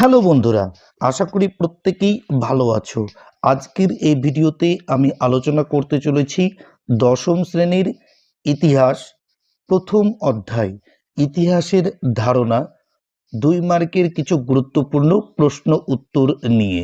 Hello বন্ধুরা, আশা করি প্রত্যেকেই ভালো আছো। আজকের এই ভিডিওতে আমি আলোচনা করতে চলেছি দশম শ্রেণির ইতিহাস প্রথম অধ্যায়। ইতিহাসের ধারণা, দুই মার্কের কিছু গুরুত্বপূর্ণ প্রশ্ন উত্তর নিয়ে।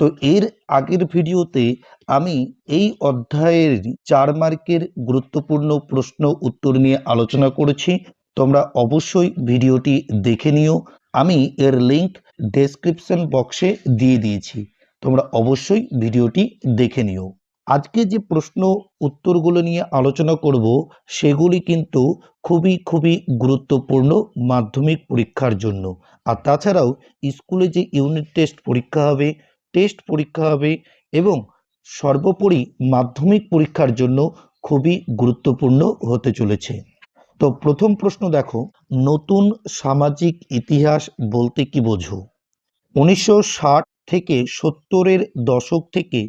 তো এর আগের ভিডিওতে আমি এই অধ্যায়ের চার মার্কের গুরুত্বপূর্ণ প্রশ্ন উত্তর নিয়ে আলোচনা করেছি। তোমরা অবশ্যই ভিডিওটি দেখে নিও। আমি এর লিংক ডেসক্রিপশন বক্সে দিয়ে দিয়েছি। তোমরা অবশ্যই ভিডিওটি দেখে নিও। আজকে যে প্রশ্ন উত্তরগুলো নিয়ে আলোচনা করব, সেগুলি কিন্তু খুবই খুবই গুরুত্বপূর্ণ মাধ্যমিক পরীক্ষার জন্য। আর তাছাড়াও স্কুলে যে ইউনিট টেস্ট পরীক্ষা হবে টেস্ট পরীক্ষা হবে এবং সর্বোপরি মাধ্যমিক পরীক্ষার জন্য খুবই গুরুত্বপূর্ণ হতে চলেছে। তো প্রথম প্রশ্ন দেখো, নতুন সামাজিক ইতিহাস বলতে কি বোঝো? উনিশশো ষাট থেকে সত্তরের দশক থেকে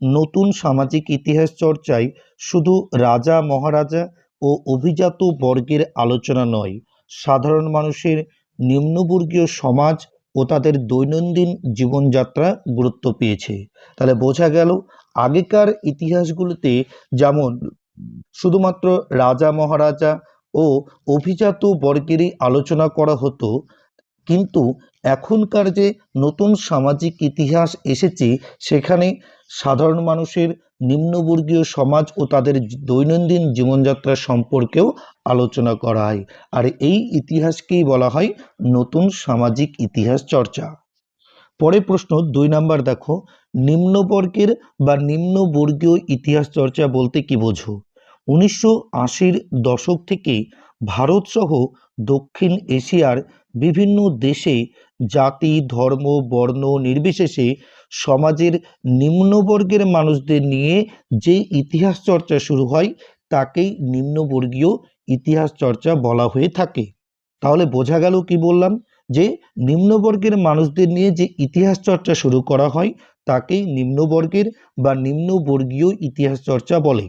নতুন সামাজিক ইতিহাস চর্চায় শুধু রাজা, মহারাজা ও অভিজাত বর্গের আলোচনা নয়, সাধারণ মানুষের নিম্নবর্গীয় সমাজ ও তাদের দৈনন্দিন জীবনযাত্রা গুরুত্ব পেয়েছে। তাহলে বোঝা গেল, আগেকার ইতিহাসগুলোতে যেমন শুধুমাত্র রাজা, মহারাজা ও অভিজাত বর্গেরই আলোচনা করা হতো কিন্তু এখনকার যে নতুন সামাজিক ইতিহাস এসেছে, সেখানে সাধারণ মানুষের নিম্নবর্গীয় সমাজ ও তাদের দৈনন্দিন জীবনযাত্রা সম্পর্কেও আলোচনা করা হয়। আর এই ইতিহাসকেই বলা হয় নতুন সামাজিক ইতিহাস চর্চা। পরে প্রশ্ন, দুই নাম্বার দেখো, নিম্নবর্গের বা নিম্নবর্গীয় ইতিহাস চর্চা বলতে কি বোঝো? উনিশশো আশির দশক থেকে ভারতসহ দক্ষিণ এশিয়ার বিভিন্ন দেশে জাতি, ধর্ম, বর্ণ নির্বিশেষে সমাজের নিম্নবর্গের মানুষদের নিয়ে যে ইতিহাস চর্চা শুরু হয়, তাকেই নিম্নবর্গীয় ইতিহাস চর্চা বলা হয়ে থাকে। তাহলে বোঝা গেল কি বললাম? যে নিম্নবর্গের মানুষদের নিয়ে যে ইতিহাস চর্চা শুরু করা হয়, তাকেই নিম্নবর্গের বা নিম্নবর্গীয় ইতিহাস চর্চা বলে।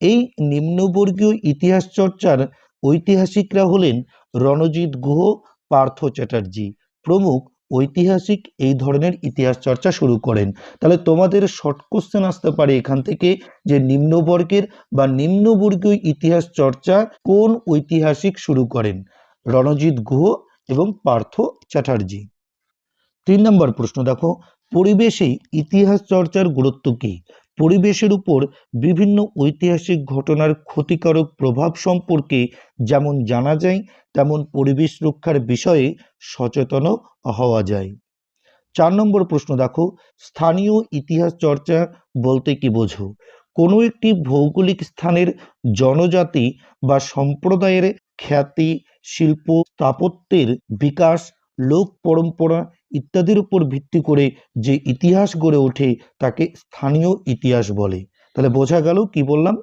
এই নিম্নবর্গীয় ইতিহাস চর্চার ঐতিহাসিকরা হলেন রণজিৎ গুহ পার্থ চ্যাটার্জি। প্রমুখ ঐতিহাসিক এই ধরনের ইতিহাস চর্চা শুরু করেন। তাহলে তোমাদের শর্ট কোশ্চেন আসতে পারে এখান থেকে যে নিম্নবর্গের বা নিম্নবর্গীয় ইতিহাস চর্চা কোন ঐতিহাসিক শুরু করেন? রণজিৎ গুহ এবং পার্থ চ্যাটার্জি। তিন নম্বর প্রশ্ন দেখো, পরিবেশে ইতিহাস চর্চার গুরুত্ব কী? পরিবেশের উপর বিভিন্ন ঐতিহাসিক ঘটনার ক্ষতিকারক প্রভাব সম্পর্কে যেমন জানা যায়, তেমন পরিবেশ রক্ষার বিষয়ে সচেতন হওয়া যায়। চার নম্বর প্রশ্ন, দেখো, স্থানীয় ইতিহাস চর্চা বলতে কি বোঝো? কোনো একটি ভৌগোলিক স্থানের জনজাতি বা সম্প্রদায়ের খ্যাতি, শিল্প, স্থাপত্যের বিকাশ লোক পরম্পরা ইত্যাদির উপর ভিত্তি করে যে ইতিহাস গড়ে ওঠে তাকে স্থানীয় ইতিহাস বলে। তাহলে বোঝা গেল কি বললাম?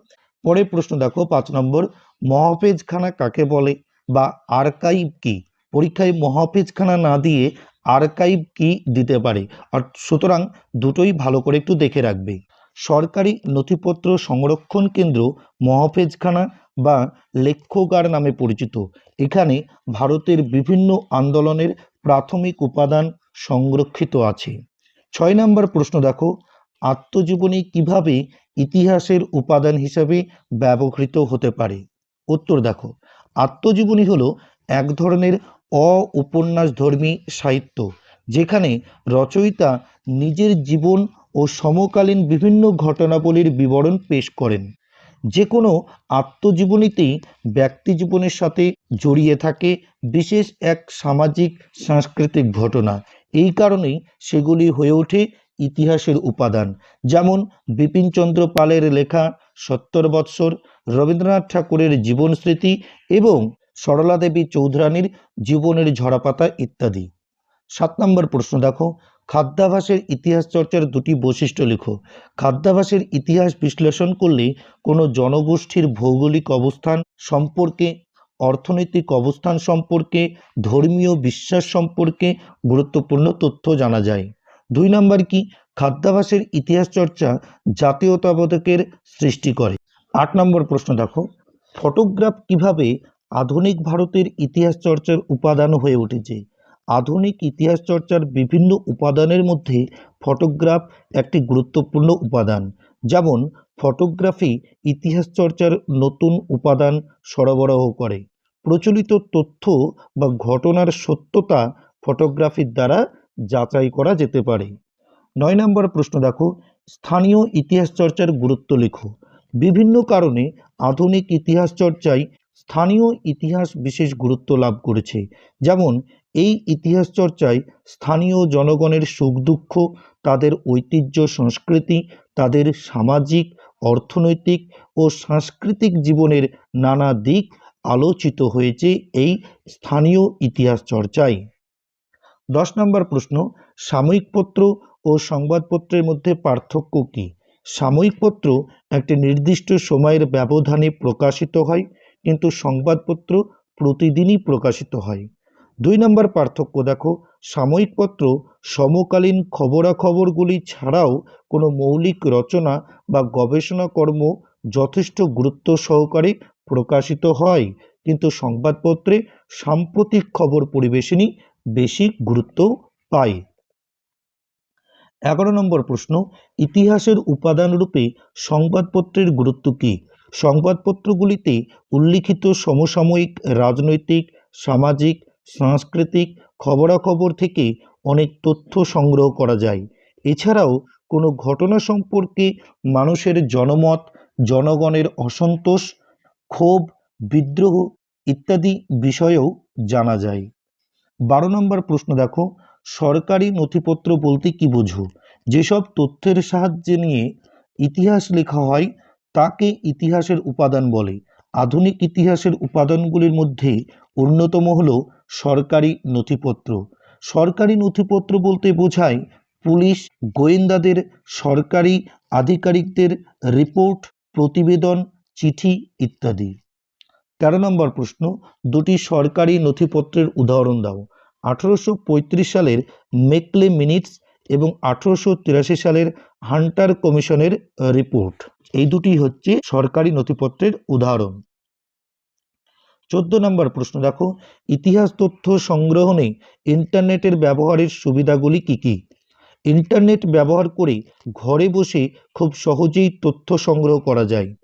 পরের প্রশ্ন দেখো, পাঁচ নম্বর মহাপেজখানা কাকে বলে বা আর্কাইভ কি? পরীক্ষায় মহাপেজখানা না দিয়ে আর্কাইভ কি দিতে পারে? আর সুতরাং দুটোই ভালো করে একটু দেখে রাখবে। সরকারি নথিপত্র সংরক্ষণ কেন্দ্র মহাফেজখানা বা লেখ্যগার নামে পরিচিত। এখানে ভারতের বিভিন্ন আন্দোলনের প্রাথমিক উপাদান সংরক্ষিত আছে। ছয় নম্বর প্রশ্ন দেখো, আত্মজীবনী কীভাবে ইতিহাসের উপাদান হিসাবে ব্যবহৃত হতে পারে? উত্তর দেখো, আত্মজীবনী হলো এক ধরনের অ উপন্যাসধর্মী সাহিত্য, যেখানে রচয়িতা নিজের জীবন ও সমকালীন বিভিন্ন ঘটনাবলীর বিবরণ পেশ করেন। যে কোনো আত্মজীবনীতেই ব্যক্তি জীবনের সাথে জড়িয়ে থাকে বিশেষ এক সামাজিক, সাংস্কৃতিক ঘটনা। এই কারণেই সেগুলি হয়ে ওঠে ইতিহাসের উপাদান। যেমন বিপিনচন্দ্র পালের লেখা সত্তর বৎসর, রবীন্দ্রনাথ ঠাকুরের জীবন স্মৃতি এবং সরলা দেবী চৌধুরানীর জীবনের ঝরাপাতা ইত্যাদি। সাত নম্বর প্রশ্ন দেখো। খাদ্যাভাসের ইতিহাস চর্চার দুটি বৈশিষ্ট্য লেখো। খাদ্যাভাসের ইতিহাস বিশ্লেষণ করলে কোনো জনগোষ্ঠীর ভৌগোলিক অবস্থান সম্পর্কে, অর্থনৈতিক অবস্থান সম্পর্কে, ধর্মীয় বিশ্বাস সম্পর্কে গুরুত্বপূর্ণ তথ্য জানা যায়। দুই নম্বর কি? খাদ্যাভাসের ইতিহাস চর্চা জাতীয়তাবোধকের সৃষ্টি করে। আট নম্বর প্রশ্ন দেখো। ফটোগ্রাফ কীভাবে আধুনিক ভারতের ইতিহাস চর্চার উপাদান হয়ে উঠেছে? আধুনিক ইতিহাস চর্চার বিভিন্ন উপাদানের মধ্যে ফটোগ্রাফ একটি গুরুত্বপূর্ণ উপাদান। যেমন, ফটোগ্রাফি ইতিহাস চর্চার নতুন উপাদান সরবরাহ করে। প্রচলিত তথ্য বা ঘটনার সত্যতা ফটোগ্রাফির দ্বারা যাচাই করা যেতে পারে। নয় নম্বর প্রশ্ন দেখো, স্থানীয় ইতিহাস চর্চার গুরুত্ব লেখো। বিভিন্ন কারণে আধুনিক ইতিহাস চর্চায় স্থানীয় ইতিহাস বিশেষ গুরুত্ব লাভ করেছে। যেমন, এই ইতিহাস চর্চায় স্থানীয় জনগণের সুখ দুঃখ, তাদের ঐতিহ্য, সংস্কৃতি, তাদের সামাজিক, অর্থনৈতিক ও সাংস্কৃতিক জীবনের নানা দিক আলোচিত হয়েছে এই স্থানীয় ইতিহাস চর্চায়। দশ নম্বর প্রশ্ন, সাময়িক পত্র ও সংবাদপত্রের মধ্যে পার্থক্য কী? সাময়িক পত্র একটি নির্দিষ্ট সময়ের ব্যবধানে প্রকাশিত হয় কিন্তু সংবাদপত্র প্রতিদিনই প্রকাশিত হয়। দুই নম্বর পার্থক্য দেখো, সাময়িক পত্র সমকালীন খবরাখবরগুলি ছাড়াও কোনো মৌলিক রচনা বা গবেষণাকর্ম যথেষ্ট গুরুত্ব সহকারে প্রকাশিত হয়, কিন্তু সংবাদপত্রে সাম্প্রতিক খবর পরিবেশনই বেশি গুরুত্ব পায়। এগারো নম্বর প্রশ্ন, ইতিহাসের উপাদান রূপে সংবাদপত্রের গুরুত্ব কী? সংবাদপত্রগুলিতে উল্লিখিত সমসাময়িক রাজনৈতিক, সামাজিক, সাংস্কৃতিক খবরাখবর থেকে অনেক তথ্য সংগ্রহ করা যায়। এছাড়াও কোনো ঘটনা সম্পর্কে মানুষের জনমত, জনগণের অসন্তোষ, ক্ষোভ, বিদ্রোহ ইত্যাদি বিষয়েও জানা যায়। বারো নম্বর প্রশ্ন দেখো, সরকারি নথিপত্র বলতে কি বোঝো? যেসব তথ্যের সাহায্যে নিয়ে ইতিহাস লেখা হয় তাকে ইতিহাসের উপাদান বলে। আধুনিক ইতিহাসের উপাদানগুলির মধ্যে অন্যতম হল সরকারি নথিপত্র। সরকারি নথিপত্র বলতে বোঝায় পুলিশ, গোয়েন্দাদের সরকারি আধিকারিকদের রিপোর্ট, প্রতিবেদন, চিঠি ইত্যাদি। তেরো নম্বর প্রশ্ন, দুটি সরকারি নথিপত্রের উদাহরণ দাও। আঠেরোশো সালের মেকলে মিনিটস এবং আঠেরোশো সালের হান্টার কমিশনের রিপোর্ট এই দুটি হচ্ছে সরকারি নথিপত্রের উদাহরণ। চোদ্দ নম্বর প্রশ্ন, দেখো, ইতিহাস তথ্য সংগ্রহণে ইন্টারনেটের ব্যবহারের সুবিধাগুলি কি কি? ইন্টারনেট ব্যবহার করে ঘরে বসে খুব সহজেই তথ্য সংগ্রহ করা যায়।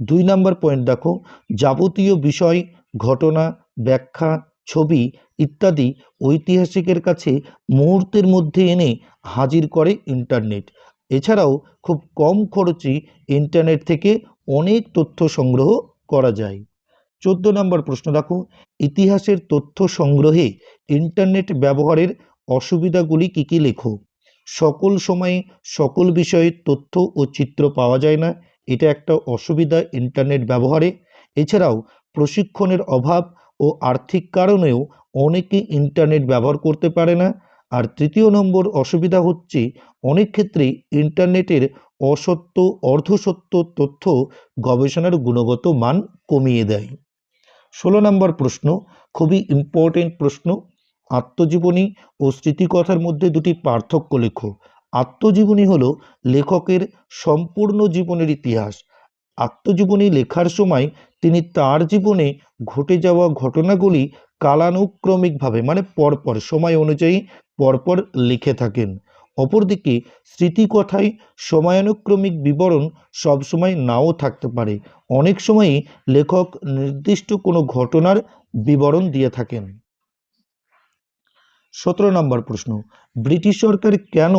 দুই নম্বর পয়েন্ট, দেখো, যাবতীয় বিষয়, ঘটনা, ব্যাখ্যা ছবি ইত্যাদি ঐতিহাসিকের কাছে মুহূর্তের মধ্যে এনে হাজির করে ইন্টারনেট। এছাড়াও খুব কম খরচে ইন্টারনেট থেকে অনেক তথ্য সংগ্রহ করা যায়। চোদ্দ নম্বর প্রশ্ন, দেখো। ইতিহাসের তথ্য সংগ্রহে ইন্টারনেট ব্যবহারের অসুবিধাগুলি কী কী লেখো? সকল সময়ে সকল বিষয়ে তথ্য ও চিত্র পাওয়া যায় না। এটা একটা অসুবিধা ইন্টারনেট ব্যবহারে। এছাড়াও প্রশিক্ষণের অভাব ও আর্থিক কারণেও অনেকে ইন্টারনেট ব্যবহার করতে পারে না। আর তৃতীয় নম্বর অসুবিধা হচ্ছে, অনেক ক্ষেত্রে ইন্টারনেটের অসত্য, অর্ধসত্য তথ্য গবেষণার গুণগত মান কমিয়ে দেয়। ষোলো নম্বর প্রশ্ন, খুবই ইম্পর্টেন্ট প্রশ্ন, আত্মজীবনী ও স্মৃতিকথার মধ্যে দুটি পার্থক্য লেখো। আত্মজীবনী হল লেখকের সম্পূর্ণ জীবনের ইতিহাস আত্মজীবনী লেখার সময় তিনি তার জীবনে ঘটে যাওয়া ঘটনাগুলি কালানুক্রমিকভাবে মানে পরপর সময় অনুযায়ী পরপর লিখে থাকেন। অপরদিকে স্মৃতিকথায় সময়ানুক্রমিক বিবরণ সবসময় নাও থাকতে পারে। অনেক সময়ই লেখক নির্দিষ্ট কোনো ঘটনার বিবরণ দিয়ে থাকেন। সতেরো নম্বর প্রশ্ন, ব্রিটিশ সরকার কেন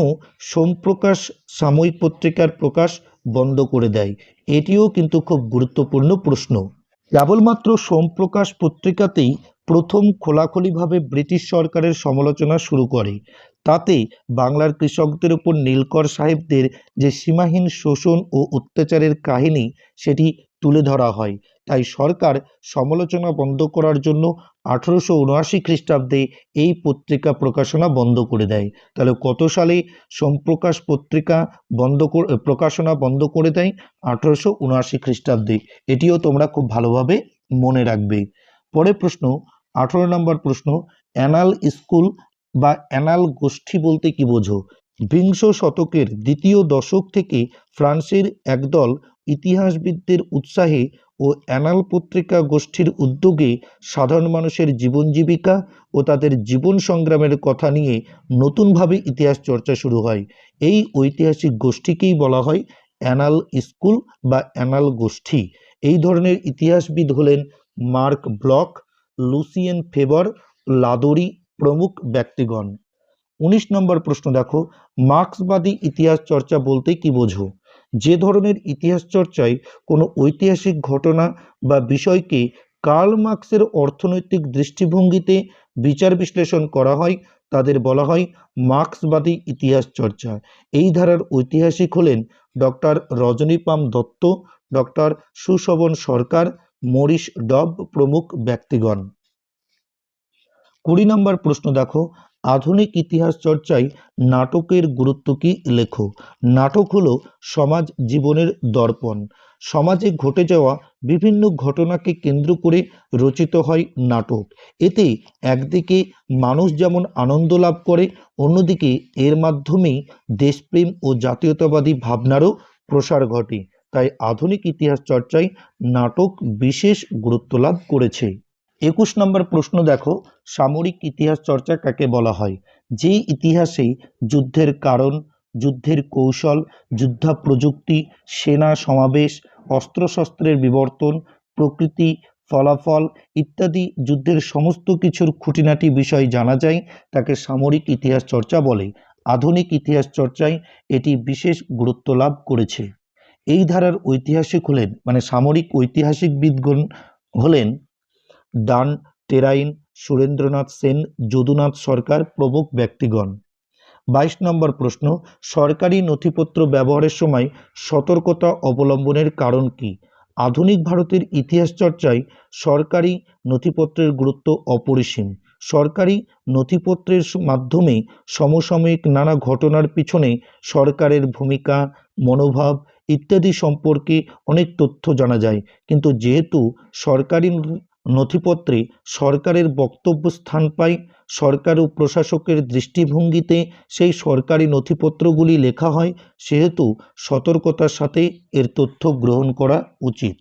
সোমপ্রকাশ সাময়িক পত্রিকার প্রকাশ বন্ধ করে দেয়। এটিও কিন্তু খুব গুরুত্বপূর্ণ প্রশ্ন। কেবলমাত্র সোমপ্রকাশ পত্রিকাতেই প্রথম খোলাখুলিভাবে ব্রিটিশ সরকারের সমালোচনা শুরু করে। তাতে বাংলার কৃষকদের উপর নীলকর সাহেবদের যে সীমাহীন শোষণ ও অত্যাচারের কাহিনী, সেটি তুলে ধরা হয়। তাই সরকার সমালোচনা বন্ধ করার জন্য আঠেরোশো উনআশি খ্রিস্টাব্দে এই পত্রিকা প্রকাশনা বন্ধ করে দেয়। তাহলে কত সালে সোমপ্রকাশ পত্রিকা বন্ধ প্রকাশনা বন্ধ করে দেয়? আঠেরোশো উনআশি খ্রিস্টাব্দে। এটিও তোমরা খুব ভালোভাবে মনে রাখবে। পরে প্রশ্ন, আঠেরো নম্বর প্রশ্ন, অ্যানাল স্কুল বা অ্যানাল গোষ্ঠী বলতে কি বোঝো? বিংশ শতকের দ্বিতীয় দশক থেকে ফ্রান্সের একদল ইতিহাসবিদদের উৎসাহে ও অ্যানাল পত্রিকা গোষ্ঠীর উদ্যোগে সাধারণ মানুষের জীবন জীবিকা ও তাদের জীবন সংগ্রামের কথা নিয়ে নতুনভাবে ইতিহাস চর্চা শুরু হয়। এই ঐতিহাসিক গোষ্ঠীকেই বলা হয় অ্যানাল স্কুল বা অ্যানাল গোষ্ঠী। এই ধরনের ইতিহাসবিদ হলেন Marc Bloch, Lucien Febvre, Ladurie প্রমুখ ব্যক্তিগণ। উনিশ নম্বর প্রশ্ন দেখো, মার্ক্সবাদী ইতিহাস চর্চা বলতে কি বোঝো? যে ধরনের ইতিহাস চর্চায় কোনো ঐতিহাসিক ঘটনা বা বিষয়কে কার্ল মার্ক্সের অর্থনৈতিক দৃষ্টিভঙ্গিতে বিচার বিশ্লেষণ করা হয়, তাদের বলা হয় মার্ক্সবাদী ইতিহাস চর্চা। এই ধারার ঐতিহাসিক হলেন doctor Rajani Palme Dutt, doctor Sushobhan Sarkar Maurice Dobb প্রমুখ ব্যক্তিগণ। কুড়ি নম্বর প্রশ্ন দেখো আধুনিক ইতিহাস চর্চায় নাটকের গুরুত্ব কি লেখো? নাটক হলো সমাজ জীবনের দর্পণ। সমাজে ঘটে যাওয়া বিভিন্ন ঘটনাকে কেন্দ্র করে রচিত হয় নাটক। এতে একদিকে মানুষ যেমন আনন্দ লাভ করে, অন্যদিকে এর মাধ্যমেই দেশপ্রেম ও জাতীয়তাবাদী ভাবনারও প্রসার ঘটে। তাই আধুনিক ইতিহাস চর্চায় নাটক বিশেষ গুরুত্ব লাভ করেছে। একুশ নম্বর প্রশ্ন দেখো, সামরিক ইতিহাস চর্চা কাকে বলা হয়? যে ইতিহাসে যুদ্ধের কারণ, যুদ্ধের কৌশল যুদ্ধা প্রযুক্তি সেনা সমাবেশ, অস্ত্রশস্ত্রের বিবর্তন, প্রকৃতি, ফলাফল ইত্যাদি যুদ্ধের সমস্ত কিছুর খুঁটিনাটি বিষয় জানা যায়, তাকে সামরিক ইতিহাস চর্চা বলে। আধুনিক ইতিহাস চর্চায় এটি বিশেষ গুরুত্ব লাভ করেছে। এই ধারার ঐতিহাসিক হলেন মানে সামরিক ঐতিহাসিকবিদগণ হলেন ডান টেরাইন সুরেন্দ্রনাথ সেন, যদুনাথ সরকার প্রমুখ ব্যক্তিগণ। বাইশ নম্বর প্রশ্ন, সরকারি নথিপত্র ব্যবহারের সময় সতর্কতা অবলম্বনের কারণ কি? আধুনিক ভারতের ইতিহাস চর্চায় সরকারি নথিপত্রের গুরুত্ব অপরিসীম। সরকারি নথিপত্রের মাধ্যমে সমসাময়িক নানা ঘটনার পিছনে সরকারের ভূমিকা, মনোভাব ইত্যাদি সম্পর্কে অনেক তথ্য জানা যায়। কিন্তু যেহেতু সরকারি নথিপত্রে সরকারের বক্তব্য স্থান পায় সরকার ও প্রশাসকের দৃষ্টিভঙ্গিতে সেই সরকারি নথিপত্রগুলি লেখা হয়, সেহেতু সতর্কতার সাথে এর তথ্য গ্রহণ করা উচিত।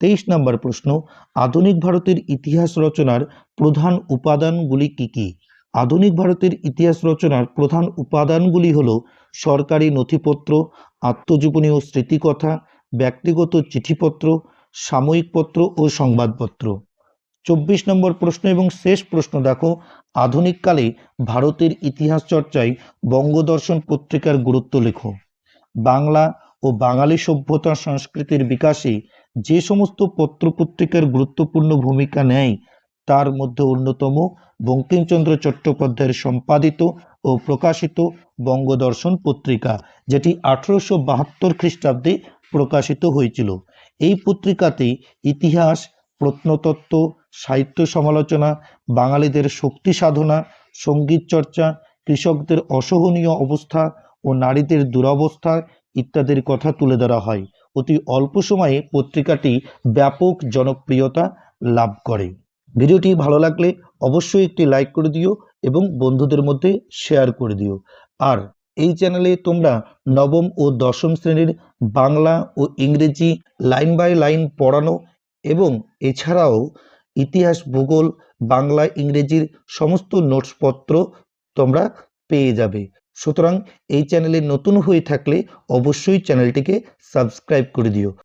তেইশ নম্বর প্রশ্ন, আধুনিক ভারতের ইতিহাস রচনার প্রধান উপাদানগুলি কি কি? আধুনিক ভারতের ইতিহাস রচনার প্রধান উপাদানগুলি হল সরকারি নথিপত্র, আত্মজীবনী ও স্মৃতিকথা, ব্যক্তিগত চিঠিপত্র সাময়িকপত্র ও সংবাদপত্র। চব্বিশ নম্বর প্রশ্ন এবং শেষ প্রশ্ন, দেখো। আধুনিককালে ভারতের ইতিহাস চর্চায় বঙ্গদর্শন পত্রিকার গুরুত্ব লেখো। বাংলা ও বাঙালি সভ্যতা সংস্কৃতির বিকাশে যে সমস্ত পত্রপত্রিকার গুরুত্বপূর্ণ ভূমিকা নেয়, তার মধ্যে অন্যতম বঙ্কিমচন্দ্র চট্টোপাধ্যায়ের সম্পাদিত ও প্রকাশিত বঙ্গদর্শন পত্রিকা, যেটি আঠেরোশো বাহাত্তর খ্রিস্টাব্দে প্রকাশিত হয়েছিল। এই পত্রিকাতে ইতিহাস প্রত্নতত্ত্ব, সাহিত্য সমালোচনা, বাঙালিদের শক্তি সাধনা, সংগীত চর্চা, কৃষকদের অসহনীয় অবস্থা ও নারীদের দুরবস্থা ইত্যাদির কথা তুলে ধরা হয়। অতি অল্প সময়ে পত্রিকাটি ব্যাপক জনপ্রিয়তা লাভ করে। ভিডিওটি ভালো লাগলে অবশ্যই একটি লাইক করে দিও এবং বন্ধুদের মধ্যে শেয়ার করে দিও। আর এই চ্যানেলে তোমরা নবম ও দশম শ্রেণির বাংলা ও ইংরেজি লাইন বাই লাইন পড়ানো এবং এছাড়াও ইতিহাস, ভূগোল, বাংলা, ইংরেজির সমস্ত নোটসপত্র তোমরা পেয়ে যাবে। সুতরাং এই চ্যানেলে নতুন হয়ে থাকলে অবশ্যই চ্যানেলটিকে সাবস্ক্রাইব করে দিও।